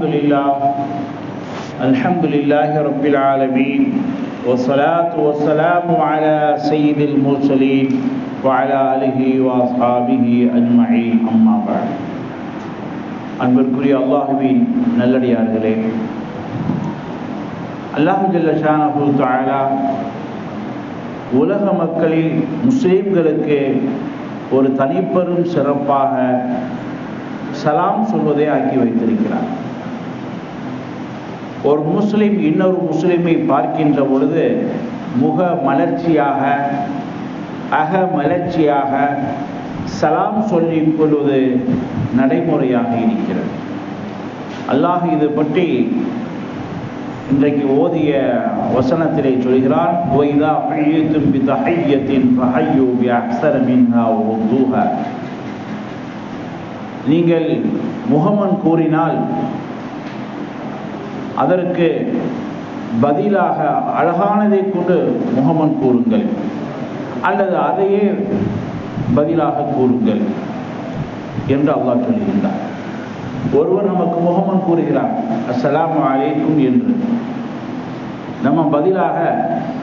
الحمد لله الحمد لله رب العالمين والصلاة والسلام على سيد المرسلين وعلى آله وأصحابه أجمعين أما بعد அன்பிற்குரிய அல்லாஹுவின் நல்லடியார்களே அல்லாஹு ஜல்ல ஷானஹு தஆலா உலக மக்களில் முஸ்லிம்களுக்கு ஒரு தனிப்பெரும் சிறப்பாக சலாம் சொல்வதை ஆக்கி வைத்திருக்கிறார் ஒரு முஸ்லீம் இன்னொரு முஸ்லிமை பார்க்கின்ற பொழுது முக மலர்ச்சியாக அக மலர்ச்சியாக சலாம் சொல்லிக் கொள்வது நடைமுறையாக இருக்கிறது. அல்லாஹ் இது பற்றி இன்றைக்கு ஓதிய வசனத்திலே சொல்கிறான் ஒய்தா பழியத்தும் பிதஹையத்தின் ஃபஹையு பி நீங்கள் முகமன் கூறினால் அதற்கு பதிலாக அழகானதை கொண்டு முகமன் கூறுங்கள். அல்லது அதையே பதிலாக கூறுங்கள் என்று அல்லாஹ் சொல்லுகின்றார் ஒருவர் நமக்கு முகமன் கூறுகிறார் அஸ்லாம் அலைக்கும் என்று. நம்ம பதிலாக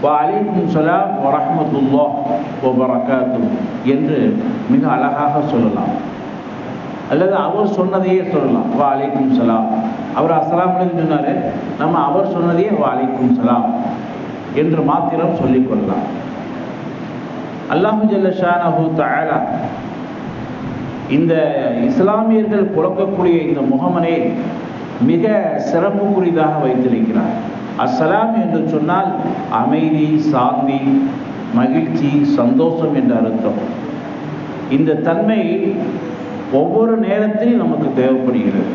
வா அலைக்கும் சலாம் வரஹமத்துல்லா வபரகாத்து என்று மிக அழகாக சொல்லலாம். அல்லது அவர் சொன்னதையே சொல்லலாம் வா அலைக்கும் சலாம் அவர் அஸ்லாம் சொன்னார் நம்ம அவர் சொன்னதையே வாழைக்கும் சலாம் என்று மாத்திரம் சொல்லிக் கொள்ளலாம். அல்லாஹு ஜல்ல ஷானஹு இந்த இஸ்லாமியர்கள் புழக்கக்கூடிய இந்த முகமனை மிக சிறப்புக்குரியதாக வைத்திருக்கிறார். அஸ்ஸலாம் என்று சொன்னால் அமைதி சாந்தி மகிழ்ச்சி சந்தோஷம் என்ற அர்த்தம். இந்த தன்மை ஒவ்வொரு நேரத்திலும் நமக்கு தேவைப்படுகிறது.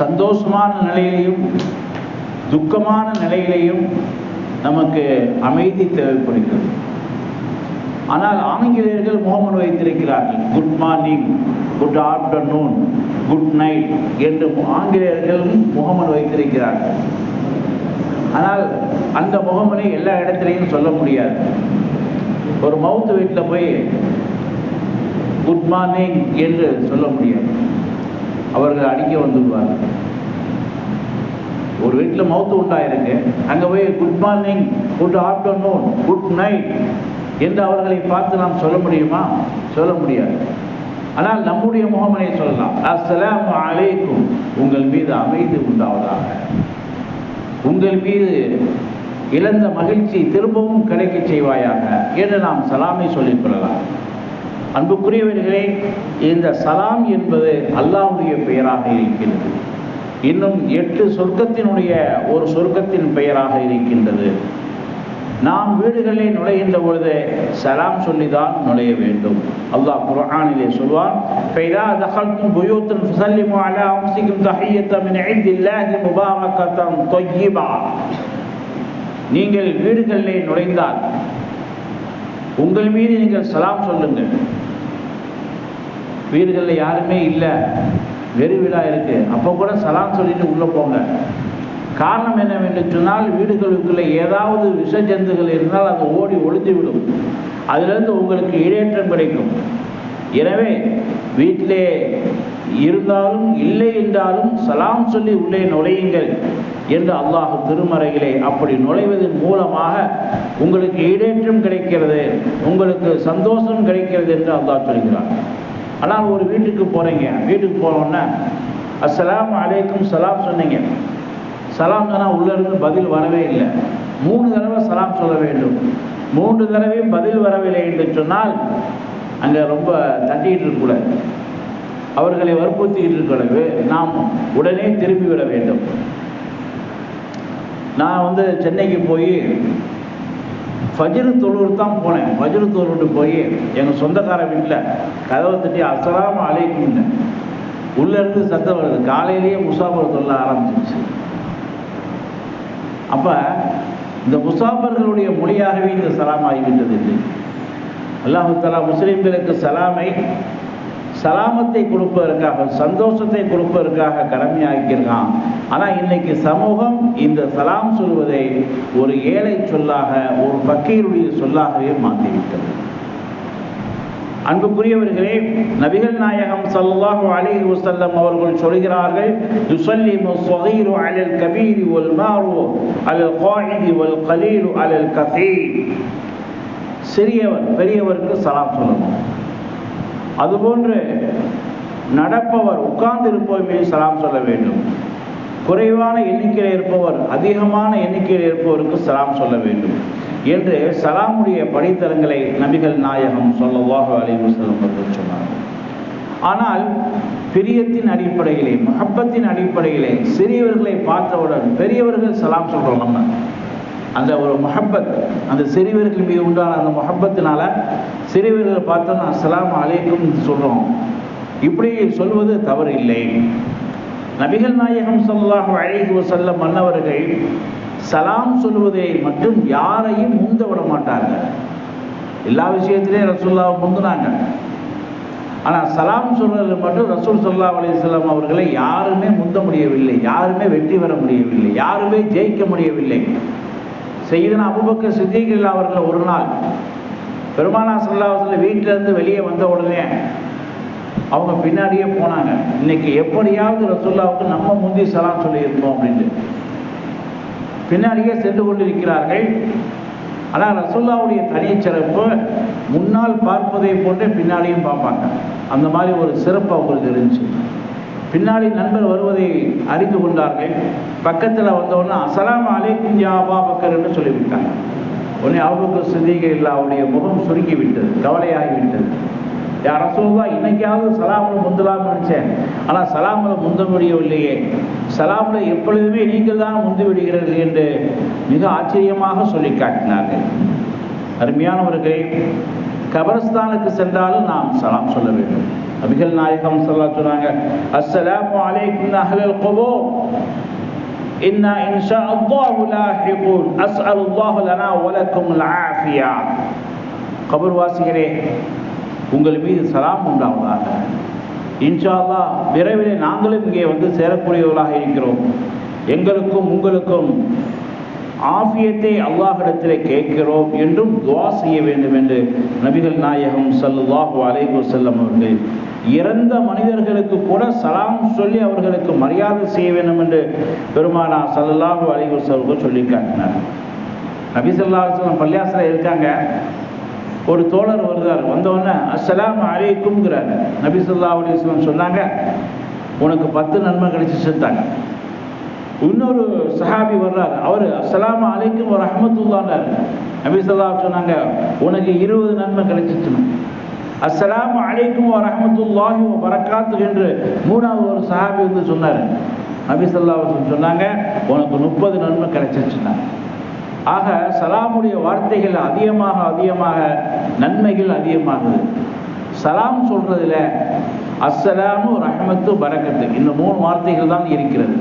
சந்தோஷமான நிலையிலையும் துக்கமான நிலையிலையும் நமக்கு அமைதி தேவைப்படுகிறது. ஆனால் ஆங்கிலேயர்கள் முகமன் வைத்திருக்கிறார்கள் good morning good afternoon good night என்று ஆங்கிலேயர்களும் முகமன் வைத்திருக்கிறார்கள். ஆனால் அந்த முகமனை எல்லா இடத்துலையும் சொல்ல முடியாது. ஒரு மவுத்து வீட்டில் போய் குட் மார்னிங் என்று சொல்ல முடியாது. அவர்கள் அடிக்க வந்துடுவார்கள். ஒரு வீட்டில் மவுத்து உண்டாயிருக்கு. அங்கே போய் good morning good afternoon good night என்று அவர்களை பார்த்து நாம் சொல்ல முடியுமா? சொல்ல முடியாது. ஆனால் நம்முடைய முகமனை சொல்லலாம் அஸ்லாம் அலைக்கும். உங்கள் மீது அமைதி உண்டாவதாக. உங்கள் மீது இழந்த மகிழ்ச்சி திரும்பவும் கிடைக்க செய்வாயாக என்று நாம் சலாமை சொல்லிக் கொள்ளலாம். அன்புக்குரியவர்களே இந்த சலாம் என்பது அல்லாவுடைய பெயராக இருக்கிறது இன்னும் எட்டு சொர்க்கத்தினுடைய ஒரு சொர்க்கத்தின் பெயராக இருக்கின்றது. நாம் வீடுகளில் நுழைகின்ற பொழுது சலாம் சொல்லிதான் நுழைய வேண்டும். அல்லாஹ் குர்ஆனிலே சொல்வான் ஃபைதா புயூத்தன் ஃபஸல்லிமு அலா அன்ஃபுசிக்கும் தஹிய்யத்தன் மின் இன்தில்லாஹி நீங்கள் வீடுகளிலே நுழைந்தால் உங்கள் மீது நீங்கள் சலாம் சொல்லுங்கள். வீடுகளில் யாருமே இல்லை. வெறி வீடாக இருக்கு. அப்போ கூட சலாம் சொல்லிட்டு உள்ளே போங்க. காரணம் என்னவென்று சொன்னால் வீடுகளுக்குள்ள ஏதாவது விஷ ஜந்துகள் இருந்தால் அது ஓடி ஒளிந்து விடும் அதிலிருந்து உங்களுக்கு இடையேற்றம் கிடைக்கும். எனவே வீட்டிலே இருந்தாலும் இல்லை என்றாலும் சலாம் சொல்லி உள்ளே நுழையுங்கள் என்று அல்லாஹ் திருமறையிலே அப்படி நுழைவதன் மூலமாக உங்களுக்கு ஈடேற்றம் கிடைக்கிறது உங்களுக்கு சந்தோஷம் கிடைக்கிறது என்று அல்லாஹ் சொல்கிறார் ஆனால் ஒரு வீட்டுக்கு போகிறீங்க வீட்டுக்கு போனோன்னே அஸ்லாம் அலைக்கும் சலாம் சொன்னீங்க. சலாம் சொன்னால் உள்ளிருந்து பதில் வரவே இல்லை. மூணு தடவை சலாம் சொல்ல வேண்டும். மூன்று தடவையும் பதில் வரவில்லை என்று சொன்னால் அங்கே ரொம்ப தட்டிக்கிட்டு இருக்கக்கூடாது அவர்களை வற்புறுத்திக்கிட்டு இருக்கிறது நாம் உடனே திரும்பி விட வேண்டும். நான் வந்து சென்னைக்கு போய் ஃபஜ்ரு தொழுவர் தான் போனேன். ஃபஜ்ரு தொழுவிட்டு போய் எங்கள் சொந்தக்கார வீட்டில் கதவை தட்டி அசலாம் அழைக்கும்னு உள்ளேருந்து சத்தம் வருது. காலையிலேயே முசாஃபர் சொல்ல ஆரம்பிச்சிருச்சு. அப்போ இந்த முசாஃபர்களுடைய மொழியாகவே இந்த சலாம் ஆகிவிட்டது இல்லை. அல்லாஹு தலா முஸ்லிம்களுக்கு சலாமை சலாமத்தை கொடுப்பதற்காக சந்தோஷத்தை கொடுப்பதற்காக கடமையாக்கியிருக்கான். ஆனால் இன்னைக்கு சமூகம் இந்த சலாம் சொல்வதை ஒரு ஏழை சொல்லாக ஒரு பக்கீருடைய சொல்லாகவே மாற்றிவிட்டது. அன்புக்குரியவர்களே நபிகள் நாயகம் சல்லாஹு அலி வசல்லம் அவர்கள் சொல்கிறார்கள் யுஸல்லிமு ஸகீரு அலல் கபீரி வல் மாரு அலல் காயிதி வல் கலீலு அலல் சிறியவர் பெரியவருக்கு சலாம் சொல்லணும். அதுபோன்று நடப்பவர் உட்கார்ந்திருப்பவர் மீது சலாம் சொல்ல வேண்டும். குறைவான எண்ணிக்கையில் இருப்பவர் அதிகமான எண்ணிக்கையில் இருப்பவருக்கு சலாம் சொல்ல வேண்டும். என்று சலாமுடைய படித்தளங்களை நபிகள் நாயகம் சொல்லவாக அலைவு செல்லும் சொன்னார். ஆனால் பிரியத்தின் அடிப்படையிலே மஹப்பத்தின் அடிப்படையிலே சிறியவர்களை பார்த்தவுடன் பெரியவர்கள் சலாம் சொல்றோம் நம்ம. அந்த ஒரு மஹப்பத் அந்த சிறியவர்கள் மீது உண்டான அந்த மஹப்பத்தினால சிறியவர்களை பார்த்தோன்னா சலாம் அலைக்கும் சொல்றோம். இப்படி சொல்வது தவறு இல்லை நபிகள் நாயகம் சொல்லாஹு அலைஹி செல்ல மன்னவர்கள் சலாம் சொல்வதை மட்டும் யாரையும் முந்த விட மாட்டாங்க எல்லா விஷயத்திலையும் ரசூல்லாவை முந்தினாங்க ஆனால் சலாம் சொல்றது மட்டும் ரசூல் சொல்லா அலிஸ்லாம் அவர்களை யாருமே முந்த முடியவில்லை. யாருமே வெற்றி பெற முடியவில்லை. யாருமே ஜெயிக்க முடியவில்லை. செய்தன அபுபக்க சித்திகள் அவர்கள் ஒரு நாள் பெருமானா சல்லாஹத்தில் வீட்டிலேருந்து வெளியே வந்த உடனே அவங்க பின்னாடியே போனாங்க. இன்னைக்கு எப்படியாவது ரசுல்லாவுக்கு நம்ம முந்தி சலாம் சொல்லியிருந்தோம் அப்படின்ட்டு. பின்னாடியே சென்று கொண்டிருக்கிறார்கள். ஆனால் ரசுல்லாவுடைய தனிச்சிறப்பு முன்னால் பார்ப்பதை போன்றே பின்னாடியும் பார்ப்பாங்க. அந்த மாதிரி ஒரு சிறப்பு அவங்களுக்கு இருந்துச்சு பின்னாடி நண்பர் வருவதை அறிந்து கொண்டார்கள். பக்கத்தில் வந்தவுடனே அசலாம் அலைக்கும் யாபா பக்கர் என்று சொல்லிவிட்டாங்க. உடனே அவருக்கு சிந்திகை இல்லை அவருடைய முகம் சுருங்கி விட்டது கவலையாகி விட்டது யார் ரசூல்லா இன்னைக்காவது சலாமில் முந்தலாம்னு நினைச்சேன். ஆனால் சலாமில் முந்த முடியவில்லையே சலாமில் எப்பொழுதுமே நீங்கள் தான் முந்து விடுகிறீர்கள் என்று மிக ஆச்சரியமாக சொல்லி காட்டினார்கள். அருமையானவர்களே கபரஸ்தானுக்கு சென்றாலும் நாம் சலாம் சொல்ல வேண்டும். அபிகள் நாயகம் சொல்லா சொன்னாங்க அஸ்ஸலாமு அலைக்கும் அஹ்லல் குபூர். இன்னா இன்ஷா அல்லாஹு லாஹிகூன். அஸ்அலுல்லாஹு லனா வலக்கும் ஆஃபியா. கபர் உங்கள் மீது சலாம் உண்டாவதாக. இன்ஷால்லா விரைவில் விரைவிலே நாங்களும் இங்கே வந்து சேரக்கூடியவர்களாக இருக்கிறோம். எங்களுக்கும் உங்களுக்கும் ஆஃபியத்தை அல்லாஹிடத்திலே கேட்கிறோம் என்றும் துவா செய்ய வேண்டும் என்று நபிகள் நாயகம் சல்லுல்லாஹு அலைகு செல்லம் அவர்கள் இறந்த மனிதர்களுக்கு கூட சலாம் சொல்லி அவர்களுக்கு மரியாதை செய்ய வேண்டும் என்று பெருமானா சல்லாஹு அலைகு செல்வர்கள் சொல்லி காட்டினார் நபி சொல்லா அலைஹி பள்ளியாசில் இருக்காங்க ஒரு தோழர் வருதார் வந்தவொடனே அஸ்ஸலாமு அலைக்கும்ங்கிறார் நபிசுல்லா ஸல்லல்லாஹு சொன்னாங்க உனக்கு பத்து நன்மை கிடைச்சிச்சுட்டாங்க இன்னொரு சஹாபி வர்றாரு. அவர் அஸ்லாம் அலைக்கும் ஒரு ரஹ்மத்துல்லான்னார் நபிசுல்லா சொன்னாங்க உனக்கு இருபது நன்மை கிடைச்சிச்சுன்னு. அஸ்லாம் அலைக்கும் ஒரு அஹமத்துல்லாஹி வரக்காத்து என்று மூணாவது ஒரு சஹாபி வந்து சொன்னார். நபி சொன்னாங்க உனக்கு முப்பது நன்மை கிடைச்சிச்சுன்னாங்க ஆக சலாமுடைய வார்த்தைகள் அதிகமாக அதிகமாக நன்மைகள் அதிகமாகுது. சலாம் சொல்றதுல அஸ்ஸலாமு ரஹமத்து பரக்கத்து. இந்த மூணு வார்த்தைகள் தான் இருக்கிறது.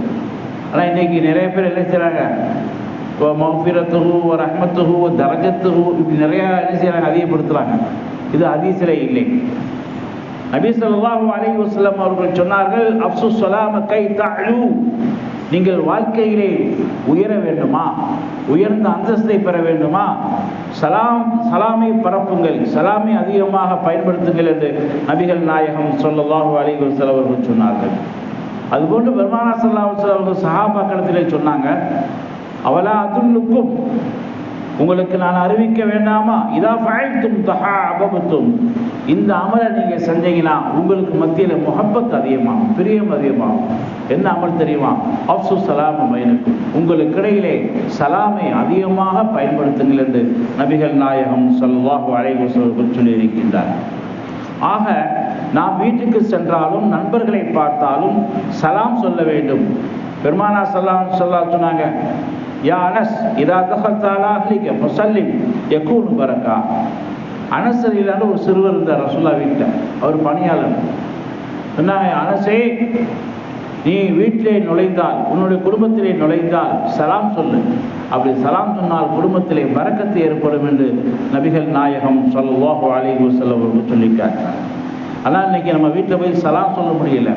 ஆனால் இன்னைக்கு நிறைய பேர் என்ன செய்கிறாங்க மௌஃபிரத்துஹு ரஹ்மத்துஹு தரஜத்துஹு இப்படி நிறையா என்ன செய்கிறாங்க அதிகப்படுத்துகிறாங்க இது அதிசலை இல்லை. நபி சொல்லாஹு அலி வஸ்லம் அவர்கள் சொன்னார்கள் அப்சு ஸலாம கை தாழு நீங்கள் வாழ்க்கையிலே உயர வேண்டுமா? உயர்ந்த அந்தஸ்தை பெற வேண்டுமா? சலாம் சலாமை பரப்புங்கள். சலாமை அதிகமாக பயன்படுத்துங்கள் என்று நபிகள் நாயகம் சொல்லலாஹு அலைஹி செலவர்கள் சொன்னார்கள். அதுபோன்று பெருமானா ஸல்லல்லாஹு அவர்கள் வஸல்லம் சஹாபாக்களத்திலே சொன்னாங்க அவலா அதுல்லுக்கும் உங்களுக்கு நான் அறிவிக்க வேண்டாமா? இதா தகா அபபத்தும். இந்த அமலை நீங்க செஞ்சீங்கன்னா உங்களுக்கு மத்தியில முகப்பத் அதிகமாகும் பிரியம் அதிகமாகும். என்ன அமல் தெரியுமா? அப்சு சலாம் பயனுக்கு உங்களுக்கு இடையிலே சலாமை அதிகமாக பயன்படுத்துங்கள் என்று நபிகள் நாயகம் ஸல்லல்லாஹு அழைவு சொல்லியிருக்கின்றார். சொல்லி இருக்கின்றார் ஆக நாம் வீட்டுக்கு சென்றாலும் நண்பர்களை பார்த்தாலும் சலாம் சொல்ல வேண்டும். பெருமானா சலாம் சொல்லா சொன்னாங்க யா அனஸ் இதா தகல் தாலா அஹ்லிக முசல்லிம் யக்கூன் பரக்கா. அனஸ் இல்லாத ஒரு சிறுவர் இருந்தார் ரசுல்லா வீட்டில் அவர் பணியாளர். சொன்னாங்க அனசே நீ வீட்டிலே நுழைந்தால் உன்னுடைய குடும்பத்திலே நுழைந்தால் சலாம் சொல்லு. அப்படி சலாம் சொன்னால் குடும்பத்திலே பறக்கத்து ஏற்படும் என்று நபிகள் நாயகம் சொல்லுவாஹோ அலிஹூ செல்ல அவர்கள் சொல்லி ஆனால் இன்னைக்கு நம்ம வீட்டில் போய் சலாம் சொல்ல முடியல.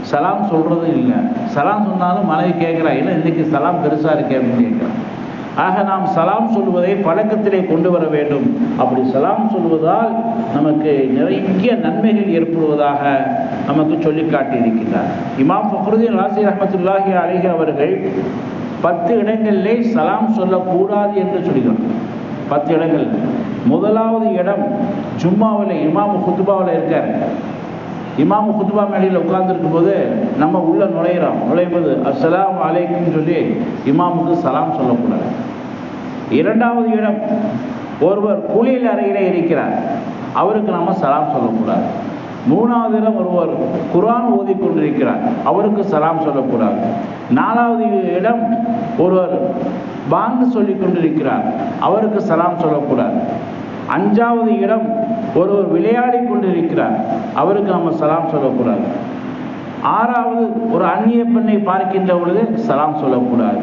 சலாம் சொல்றது இல்லை. சலாம் சொன்னாலும் மனைவி கேட்குறா இல்லை இன்னைக்கு சலாம் பெருசாக இருக்கே? அப்படின்னு கேட்குறான் ஆக நாம் சலாம் சொல்வதை பழக்கத்திலே கொண்டு வர வேண்டும். அப்படி சலாம் சொல்வதால் நமக்கு நிறைய நன்மைகள் ஏற்படுவதாக நமக்கு சொல்லி காட்டியிருக்கிறார். இமாம் ஃபக்ருதீன் ராசி ரஹமத்துல்லாஹி அலிஹி அவர்கள் பத்து இடங்களிலே சலாம் சொல்லக்கூடாது என்று சொல்கிறார். பத்து இடங்கள். முதலாவது இடம் ஜும்மாவில் இமாம் குத்துபாவில் இருக்கார். இமாம் குத்துபா மேடையில் உட்கார்ந்துருக்கும் போது நம்ம உள்ள நுழையிறோம். நுழையும்போது அஸ்ஸலாம் அலைக்கும் சொல்லி இமாமுக்கு சலாம் சொல்லக்கூடாது. இரண்டாவது இடம் ஒருவர் குளியல் அறையிலே இருக்கிறார். அவருக்கு நம்ம சலாம் சொல்லக்கூடாது. மூணாவது இடம் ஒருவர் குர்ஆன் ஓதிக்கொண்டிருக்கிறார் அவருக்கு சலாம் சொல்லக்கூடாது. நாலாவது இடம் ஒருவர் பாங்கு சொல்லி கொண்டிருக்கிறார். அவருக்கு சலாம் சொல்லக்கூடாது. அஞ்சாவது இடம் ஒருவர் விளையாடி கொண்டிருக்கிறார். அவருக்கு நம்ம சலாம் சொல்லக்கூடாது ஆறாவது ஒரு அந்நிய பெண்ணை பார்க்கின்ற பொழுது சலாம் சொல்லக்கூடாது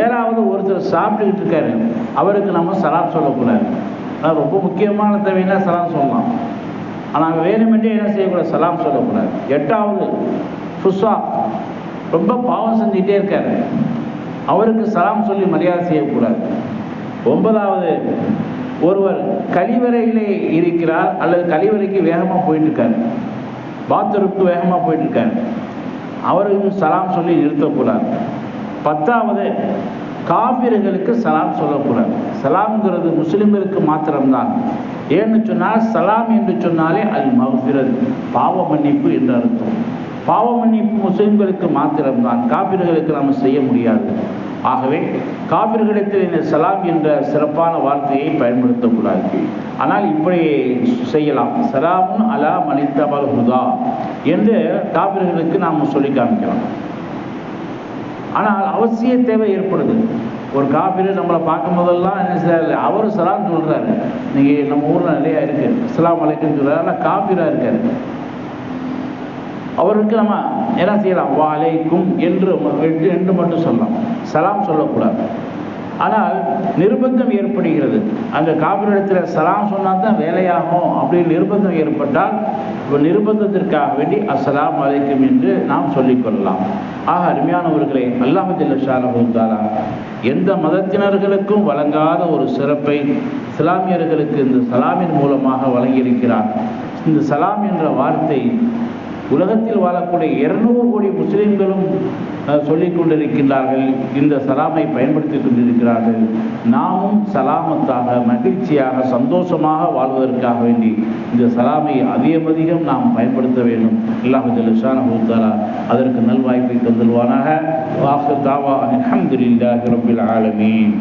ஏழாவது ஒருத்தர் சாப்பிட்டுக்கிட்டு இருக்காரு. அவருக்கு நம்ம சலாம் சொல்லக்கூடாது ஆனால் ரொம்ப முக்கியமான தேவைன்னா சலாம் சொல்லலாம். ஆனால் வேணுமென்றே என்ன செய்யக்கூடாது? சலாம் சொல்லக்கூடாது எட்டாவது ஃபுஸ்ஸா ரொம்ப பாவம் செஞ்சுட்டே இருக்காரு. அவருக்கு சலாம் சொல்லி மரியாதை செய்யக்கூடாது ஒன்பதாவது ஒருவர் கழிவறையிலே இருக்கிறார் அல்லது கழிவறைக்கு வேகமாக போயிட்டு இருக்காரு பாத்ரூமுக்கு வேகமாக போயிட்டு இருக்காரு அவருக்கு சலாம் சொல்லி நிறுத்தக்கூடாது. பத்தாவது காபிர்களுக்கு சலாம் சொல்லக்கூடாது. சலாம்ங்கிறது முஸ்லிம்களுக்கு மாத்திரம்தான். ஏன்னு சொன்னால் சலாம் என்று சொன்னாலே அது மகபிரத் பாவ மன்னிப்பு என்று அர்த்தம். பாவ மன்னிப்பு முஸ்லிம்களுக்கு மாத்திரம்தான். காபிர்களுக்கு நாம் செய்ய முடியாது. ஆகவே காவிர்களிடத்தில் இந்த சலாம் என்ற சிறப்பான வார்த்தையை பயன்படுத்தக்கூடாது. ஆனால் இப்படி செய்யலாம். சலாமுன் அலா மனிதபல் ஹுதா என்று காவிர்களுக்கு நாம் சொல்லி காமிக்கலாம் ஆனால் அவசிய தேவை ஏற்படுது. ஒரு காப்பீடு நம்மளை பார்க்கும் போதெல்லாம் என்ன செய்யறாரு அவரும் சலாம் சொல்றாரு. நீங்கள் நம்ம ஊரில் நிறையா இருக்கு. இஸ்லாம் அலைக்குன்னு சொல்றாரு. ஆனால் காப்பீராக இருக்காரு. அவருக்கு நம்ம என்ன செய்யலாம்? வாழைக்கும் என்று என்று மட்டும் சொல்லலாம். சலாம் சொல்லக்கூடாது. ஆனால் நிர்பந்தம் ஏற்படுகிறது. அந்த காபிரிடத்தில் சலாம் சொன்னால் தான் வேலையாகும் அப்படின்னு நிர்பந்தம் ஏற்பட்டால் இப்போ நிர்பந்தத்திற்காக வேண்டி அஸ்ஸலாம் அலைக்கும் என்று நாம் சொல்லிக்கொள்ளலாம். ஆக அருமையானவர்களே அல்லாஹில்லா எந்த மதத்தினர்களுக்கும் வழங்காத ஒரு சிறப்பை இஸ்லாமியர்களுக்கு இந்த சலாமின் மூலமாக வழங்கியிருக்கிறார் இந்த சலாம் என்ற வார்த்தை உலகத்தில் வாழக்கூடிய இருநூறு கோடி முஸ்லிம்களும் சொல்லிக் கொண்டிருக்கின்றார்கள் இந்த சலாமை பயன்படுத்தி கொண்டிருக்கிறார்கள். நாமும் சலாமத்தாக மகிழ்ச்சியாக சந்தோஷமாக வாழ்வதற்காக வேண்டி இந்த சலாமை அதிகம் அதிகம் நாம் பயன்படுத்த வேண்டும். அல்லாஹு ஜல்லுஷானா அதற்கு நல்வாய்ப்பை தந்துள்வானாக. வாசு தாவா அலமதுல்லாஹி ரபில் ஆலமீன்.